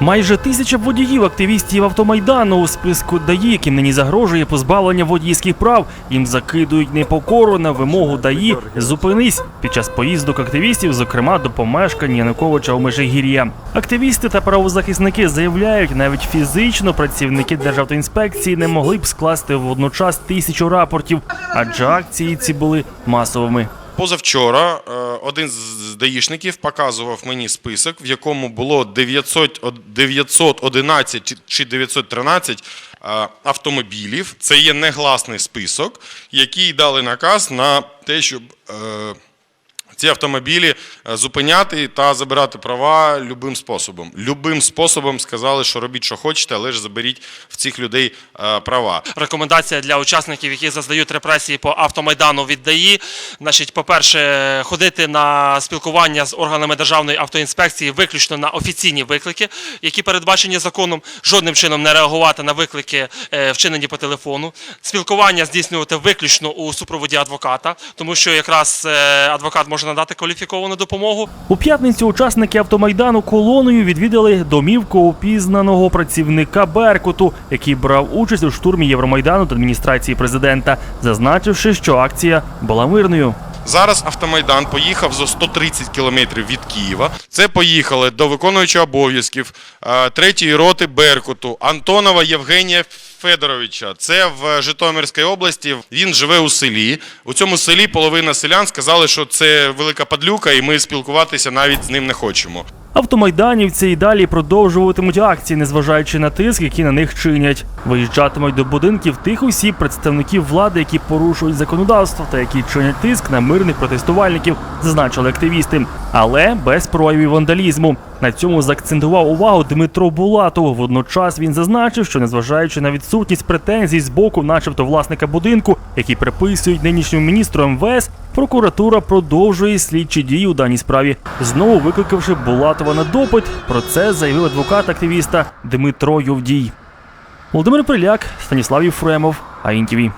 Майже тисяча водіїв активістів автомайдану у списку ДАІ, яким нині загрожує позбавлення водійських прав. Їм закидують непокору на вимогу ДАІ зупинись під час поїздок активістів, зокрема до помешкань Януковича у Межигір'я. Активісти та правозахисники заявляють, навіть фізично працівники Державтоінспекції не могли б скласти водночас тисячу рапортів, адже акції ці були масовими. Позавчора е, один з даїшників показував мені список, в якому було 900, од- 911 чи- чи 913 е, автомобілів. Це є негласний список, який дали наказ на те, щоб е, ці автомобілі е, зупиняти та забирати права любим способом. Любим способом сказали, що робіть, що хочете, але ж заберіть в цих людей е, права. Рекомендація для учасників, які зазнають репресії по автомайдану від ДАІ. Значить, по-перше, ходити на спілкування з органами державної автоінспекції виключно на офіційні виклики, які передбачені законом, жодним чином не реагувати на виклики, е, вчинені по телефону. Спілкування здійснювати виключно у супроводі адвоката, тому що якраз адвокат може надати кваліфіковану допомогу. У п'ятницю учасники автомайдану колоною відвідали домівку опізнаного працівника Беркуту, який брав участь у штурмі Євромайдану до адміністрації президента, зазначивши, що акція була мирною. Зараз автомайдан поїхав за 130 кілометрів від Києва. Це поїхали до виконуючого обов'язків е, третьої роти Беркуту Антонова Євгенія Федоровича. Це в Житомирській області. Він живе у селі. У цьому селі половина селян сказали, що це велика падлюка, і ми спілкуватися навіть з ним не хочемо. Автомайданівці і далі продовжуватимуть акції, незважаючи на тиск, який на них чинять. Виїжджатимуть до будинків тих осіб, представників влади, які порушують законодавство та які чинять тиск на мирних протестувальників, зазначили активісти, але без проявів вандалізму. На цьому заакцентував увагу Дмитро Булатов. Водночас він зазначив, що незважаючи на відсутність претензій з боку, начебто власника будинку, які приписують нинішньому міністру МВС, прокуратура продовжує слідчі дії у даній справі, знову викликавши Булатова на допит. Про це заявив адвокат активіста Дмитро Ювдій. Володимир Приляк, Станіслав Єфремов, АІНТІВІ.